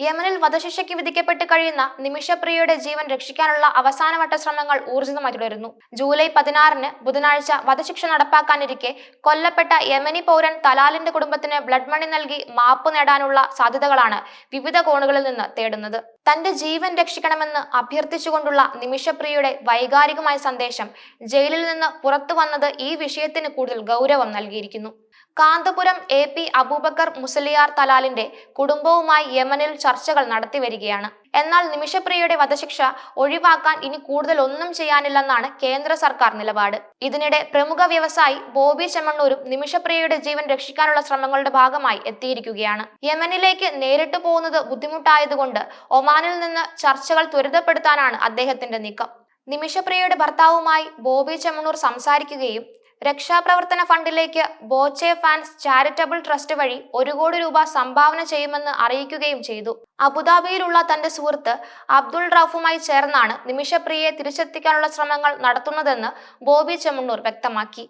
യമനിൽ വധശിക്ഷയ്ക്ക് വിധിക്കപ്പെട്ട് കഴിയുന്ന നിമിഷപ്രിയയുടെ ജീവൻ രക്ഷിക്കാനുള്ള അവസാനവട്ട ശ്രമങ്ങൾ ഊർജിതമായി തുടരുന്നു. ജൂലൈ പതിനാറിന് ബുധനാഴ്ച വധശിക്ഷ നടപ്പാക്കാനിരിക്കെ കൊല്ലപ്പെട്ട യമനി പൗരൻ തലാലിന്റെ കുടുംബത്തിന് ബ്ലഡ് മണി നൽകി മാപ്പ് നേടാനുള്ള സാധ്യതകളാണ് വിവിധ കോണുകളിൽ നിന്ന് തേടുന്നത്. തന്റെ ജീവൻ രക്ഷിക്കണമെന്ന് അഭ്യർത്ഥിച്ചുകൊണ്ടുള്ള നിമിഷപ്രിയയുടെ വൈകാരികമായ സന്ദേശം ജയിലിൽ നിന്ന് പുറത്തു വന്നത് ഈ വിഷയത്തിന് കൂടുതൽ ഗൗരവം നൽകിയിരിക്കുന്നു. കാന്തപുരം എ പി അബൂബക്കർ മുസലിയാർ തലാലിന്റെ കുടുംബവുമായി യമനിൽ ചർച്ചകൾ നടത്തി വരികയാണ്. എന്നാൽ നിമിഷപ്രിയയുടെ വധശിക്ഷ ഒഴിവാക്കാൻ ഇനി കൂടുതൽ ഒന്നും ചെയ്യാനില്ലെന്നാണ് കേന്ദ്ര സർക്കാർ നിലപാട്. ഇതിനിടെ പ്രമുഖ വ്യവസായി ബോബി ചെമ്മണ്ണൂരും നിമിഷപ്രിയയുടെ ജീവൻ രക്ഷിക്കാനുള്ള ശ്രമങ്ങളുടെ ഭാഗമായി എത്തിയിരിക്കുകയാണ്. യമനിലേക്ക് നേരിട്ട് പോകുന്നത് ബുദ്ധിമുട്ടായതുകൊണ്ട് ഒമാനിൽ നിന്ന് ചർച്ചകൾ ത്വരിതപ്പെടുത്താനാണ് അദ്ദേഹത്തിന്റെ നീക്കം. നിമിഷപ്രിയയുടെ ഭർത്താവുമായി ബോബി ചെമ്മണ്ണൂർ സംസാരിക്കുകയും രക്ഷാപ്രവർത്തന ഫണ്ടിലേക്ക് ബോച്ചെ ഫാൻസ് ചാരിറ്റബിൾ ട്രസ്റ്റ് വഴി ഒരു കോടി രൂപ സംഭാവന ചെയ്യുമെന്ന് അറിയിക്കുകയും ചെയ്തു. അബുദാബിയിലുള്ള തന്റെ സുഹൃത്ത് അബ്ദുൾ റൌഫുമായി ചേർന്നാണ് നിമിഷപ്രിയയെ തിരിച്ചെത്തിക്കാനുള്ള ശ്രമങ്ങൾ നടത്തുന്നതെന്ന് ബോബി ചെമ്മണ്ണൂർ വ്യക്തമാക്കി.